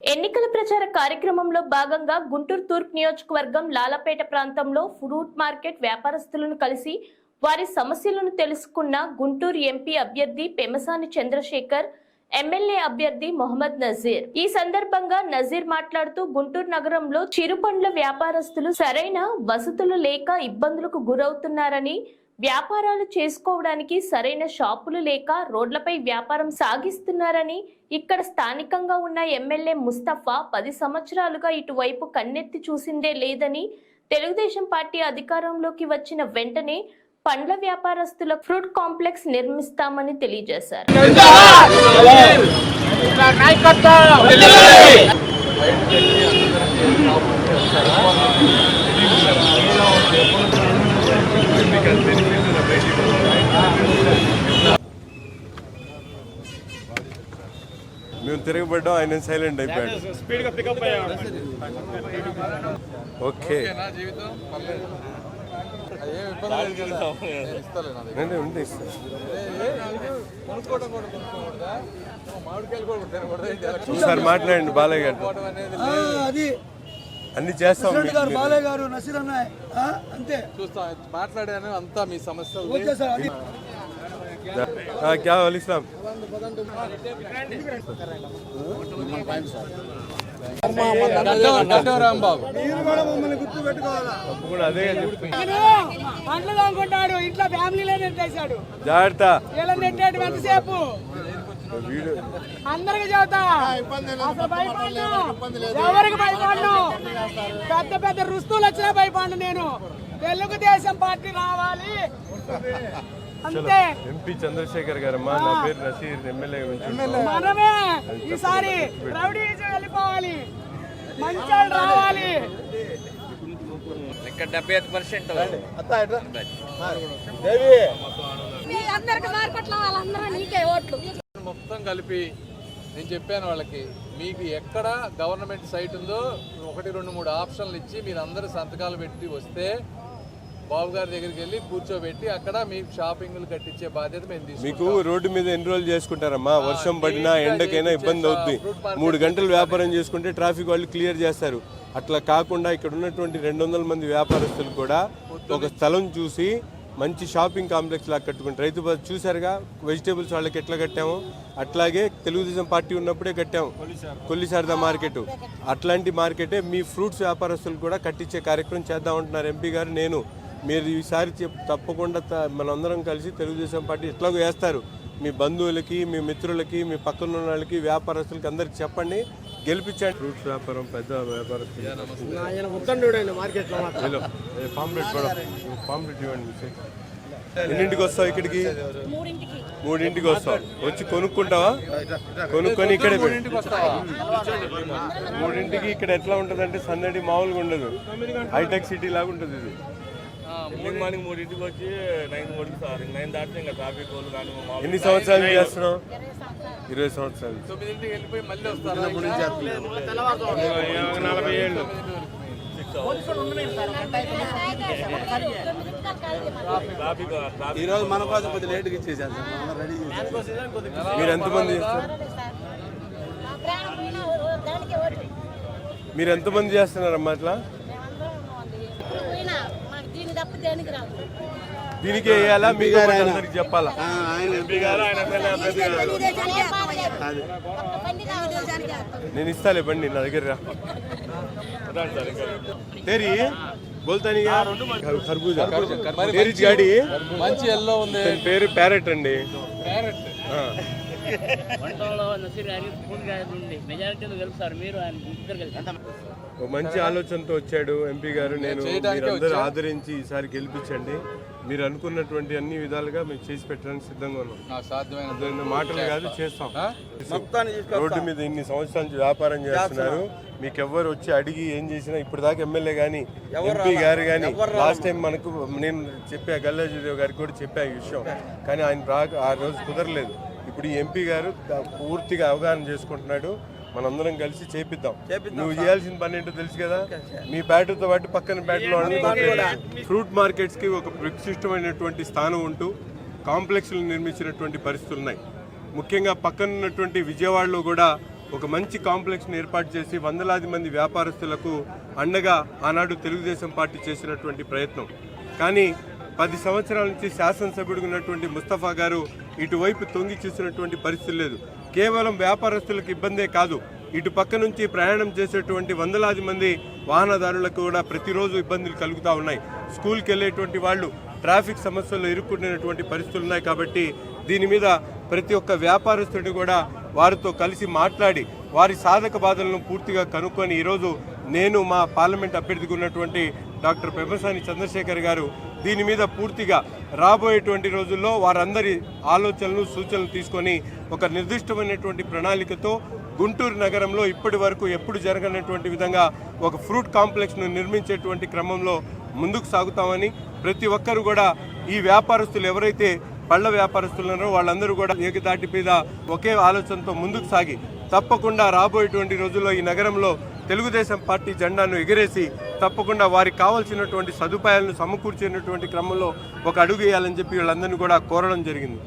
ఎన్నికల ప్రచార కార్యక్రమంలో భాగంగా గుంటూరు తూర్పు నియోజకవర్గం లాలపేట ప్రాంతంలో ఫ్రూట్ మార్కెట్ వ్యాపారస్తులను కలిసి వారి సమస్యలను తెలుసుకున్న గుంటూరు ఎంపీ అభ్యర్థి పెమసాని చంద్రశేఖర్ ఎమ్మెల్యే అభ్యర్థి మొహమ్మద్ నజీర్. ఈ సందర్భంగా నజీర్ మాట్లాడుతూ గుంటూరు నగరంలో చిరుపండ్ల వ్యాపారస్తులు సరైన వసతులు లేక ఇబ్బందులకు గురవుతున్నారని వ్యాపారాలు చేసుకోవడానికి సరైన షాపులు లేక రోడ్లపై వ్యాపారం సాగిస్తున్నారని ఇక్కడ స్థానికంగా ఉన్న ఎమ్మెల్యే ముస్తఫా పది సంవత్సరాలుగా ఇటువైపు కన్నెత్తి చూసిందే లేదని తెలుగుదేశం పార్టీ అధికారంలోకి వచ్చిన వెంటనే పండ్ల వ్యాపారస్తుల ఫ్రూట్ కాంప్లెక్స్ నిర్మిస్తామని తెలియజేశారు. మేము తిరగబడ్డాం ఆయన సైలెంట్ అయిపోయాడు. స్పీడ్గా పికప్ అయ్యాడు. ఓకే. ఉంటే ఇస్తాను. ఒకసారి మాట్లాడండి బాలయ్య గారు అన్ని చేస్తాం గారు. బాలయ్య గారు నసీర్ అన్నాయ్ ఆ, అంతే. చూస్తాం మాట్లాడాను అంతా మీ ఓకే సార్ క్యా ఇస్లాం? నెట్టేశాడు జాగ్రత్త. అందరికి చెబుతా. ఎవరికి భయపడ్ను. పెద్ద పెద్ద రుస్తులు వచ్చినా భయపడ్ను నేను. తెలుగుదేశం పార్టీ రావాలి. అంతే. ఎంపీ చంద్రశేఖర్ గారమ్మా నా పేరు నసీర్ ఎమ్మెల్యే మనమే ఈసారి రౌడీజం వెళ్ళిపోవాలి. మంచోళ్ళు రావాలి. ఇక్కడ డెబ్బై ఐదు పర్సెంట్. మీ అందరికి మార్కెట్లో వాళ్ళందరూ నీకే ఓట్లు. మొత్తం కలిపి నేను చెప్పాను వాళ్ళకి మీకు ఎక్కడ గవర్నమెంట్ సైట్ ఉందో ఒకటి రెండు మూడు ఆప్షన్లు ఇచ్చి మీరు అందరూ సంతకాలు పెట్టి వస్తే బాబు గారి దగ్గరికి వెళ్ళి కూర్చోబెట్టి అక్కడ మీకు షాపింగ్లు కట్టించే బాధ్యత మేము మీకు రోడ్డు మీద ఎన్రోల్ చేసుకుంటారమ్మా? వర్షం పడినా ఎండకైనా ఇబ్బంది అవుద్ది. మూడు గంటలు వ్యాపారం చేసుకుంటే ట్రాఫిక్ వాళ్ళు క్లియర్ చేస్తారు. అట్లా కాకుండా ఇక్కడ ఉన్నటువంటి రెండు వందల మంది వ్యాపారస్తులు కూడా ఒక స్థలం చూసి మంచి షాపింగ్ కాంప్లెక్స్ లాగా కట్టుకుంటారు. రైతు బజార్ చూసారుగా వెజిటేబుల్స్ వాళ్ళకి ఎట్లా కట్టాము? అట్లాగే తెలుగుదేశం పార్టీ ఉన్నప్పుడే కట్టాము. కొల్లిసారదా మార్కెట్. అట్లాంటి మార్కెటే మీ ఫ్రూట్స్ వ్యాపారస్తులు కూడా కట్టించే కార్యక్రమం చేద్దాం అంటున్నారు ఎంపీ గారు నేను. మీరు ఈసారి చెప్- తప్పకుండా త- మనందరం కలిసి తెలుగుదేశం పార్టీ ఎట్లాగో వేస్తారు. మీ బంధువులకి మీ మిత్రులకి మీ పక్కన ఉన్న వాళ్ళకి వ్యాపారస్తులకి అందరికి చెప్పండి. గెలిపించండి. ఫ్రూట్స్ వ్యాపారం పెద్ద ఏ పాంప్లెట్ కూడా పాంప్లెట్ ఇవ్వండి. ఎన్నింటికి వస్తావు ఇక్కడికి? మూడింటికి. వస్తావు. వచ్చి కొనుక్కుంటావా? కొనుక్కొని ఇక్కడే. మూడింటికి ఇక్కడ ఎట్లా ఉంటుంది అంటే సందడి మామూలుగా ఉండదు. హైటెక్ సిటీ లాగా ఉంటుంది ఇది. మార్నింగ్ మార్నింగ్ మూడింటికి వచ్చి నైన్ మూడింటి సార్. నైన్ దాటితే ఇంకా ట్రాఫిక్ వాళ్ళు కానీ ఎన్ని సంవత్సరాలు నుంచి చేస్తున్నావు? ఇరవై సంవత్సరాలు. తొమ్మిదింటికి వెళ్ళిపోయి మళ్ళీ వస్తారా? నలభై ఏళ్ళు. ట్రాఫిక్ ట్రాఫిక్ ఈ రోజు మన కోసం కొద్దిగా లేట్గా ఇచ్చేసారు సార్. రెడీ మీరు ఎంతమంది చేస్తారు? దానికి ఓట్లు మీరు ఎంతమంది చేస్తున్నారమ్మా అట్లా పోయినా మాకు దీని తప్ప దీనికి వేయాలా? మీ అందరికి చెప్పాలా? నేను ఇస్తాలే బండి నా దగ్గర తెరి బోల్తాని ఖర్బూజా మంచి ఎల్లో ఉంది. పేరు ప్యారెట్ అండి. ప్యారెట్. ఆ. వంటలో నసీర్ గారికి ఫోన్ నుండి మెజారిటీలో గెలుస్తారు మీరు ఆయన ఇద్దరు కలిసి. ఓ మంచి ఆలోచనతో వచ్చాడు ఎంపీ గారు. నేను మీరందరూ. ఆదరించి ఈసారి గెలిపించండి. మీరు అనుకున్నటువంటి అన్ని విధాలుగా మేము చేసి పెట్టడానికి సిద్ధంగా ఉన్నాం. మాటలు కాదు చేస్తాం? రోడ్డు మీద ఇన్ని సంవత్సరాల నుంచి వ్యాపారం చేస్తున్నారు. మీకు ఎవరు వచ్చి అడిగి ఏం చేసినా ఇప్పుడు దాకా ఎమ్మెల్యే గానీ ఎంపీ గారు కానీ లాస్ట్ టైం మనకు నేను చెప్పా గల్లాజీదేవ్ గారికి కూడా చెప్పా ఈ విషయం. కానీ ఆయన రాక ఆ రోజు కుదరలేదు. ఇప్పుడు ఈ ఎంపీ గారు పూర్తిగా అవగాహన చేసుకుంటున్నాడు. మనందరం కలిసి చేపిద్దాం. నువ్వు చేయాల్సిన పని ఏంటో తెలుసు కదా? మీ బ్యాటర్తో పాటు పక్కన బ్యాటర్ ఫ్రూట్ మార్కెట్స్కి ఒక విశిష్టమైనటువంటి స్థానం ఉంటూ కాంప్లెక్స్లు నిర్మించినటువంటి పరిస్థితులు ఉన్నాయి. ముఖ్యంగా పక్కన ఉన్నటువంటి విజయవాడలో కూడా ఒక మంచి కాంప్లెక్స్ని ఏర్పాటు చేసి వందలాది మంది వ్యాపారస్తులకు అండగా ఆనాడు తెలుగుదేశం పార్టీ చేసినటువంటి ప్రయత్నం. కానీ పది సంవత్సరాల నుంచి శాసనసభ్యుడిగా ఉన్నటువంటి ముస్తఫా గారు ఇటువైపు తొంగి చూసినటువంటి పరిస్థితి లేదు. కేవలం వ్యాపారస్తులకు ఇబ్బందే కాదు. ఇటు పక్క నుంచి ప్రయాణం చేసేటువంటి వందలాది మంది వాహనదారులకు కూడా ప్రతిరోజు ఇబ్బందులు కలుగుతూ ఉన్నాయి. స్కూల్కి వెళ్ళేటువంటి వాళ్ళు ట్రాఫిక్ సమస్యల్లో ఇరుక్కునేటువంటి పరిస్థితులు ఉన్నాయి కాబట్టి దీని మీద ప్రతి ఒక్క వ్యాపారస్తుడిని కూడా వారితో కలిసి మాట్లాడి వారి సాధక బాధలను పూర్తిగా కనుక్కొని ఈరోజు నేను మా పార్లమెంట్ అభ్యర్థిగా ఉన్నటువంటి డాక్టర్ పెమ్మసాని చంద్రశేఖర్ గారు దీని మీద పూర్తిగా రాబోయేటువంటి రోజుల్లో వారందరి ఆలోచనలు సూచనలు తీసుకొని ఒక నిర్దిష్టమైనటువంటి ప్రణాళికతో గుంటూరు నగరంలో ఇప్పటి వరకు ఎప్పుడు జరగనటువంటి విధంగా ఒక ఫ్రూట్ కాంప్లెక్స్ను నిర్మించేటువంటి క్రమంలో ముందుకు సాగుతామని ప్రతి ఒక్కరు కూడా ఈ వ్యాపారస్తులు ఎవరైతే పళ్ళ వ్యాపారస్తులు ఉన్నారో వాళ్ళందరూ కూడా ఏకదాటి మీద ఒకే ఆలోచనతో ముందుకు సాగి తప్పకుండా రాబోయేటువంటి రోజుల్లో ఈ నగరంలో తెలుగుదేశం పార్టీ జెండాను ఎగిరేసి తప్పకుండా వారికి కావాల్సినటువంటి సదుపాయాలను సమకూర్చేటువంటి క్రమంలో ఒక అడుగు వేయాలని చెప్పి వీళ్ళందరినీ కూడా కోరడం జరిగింది.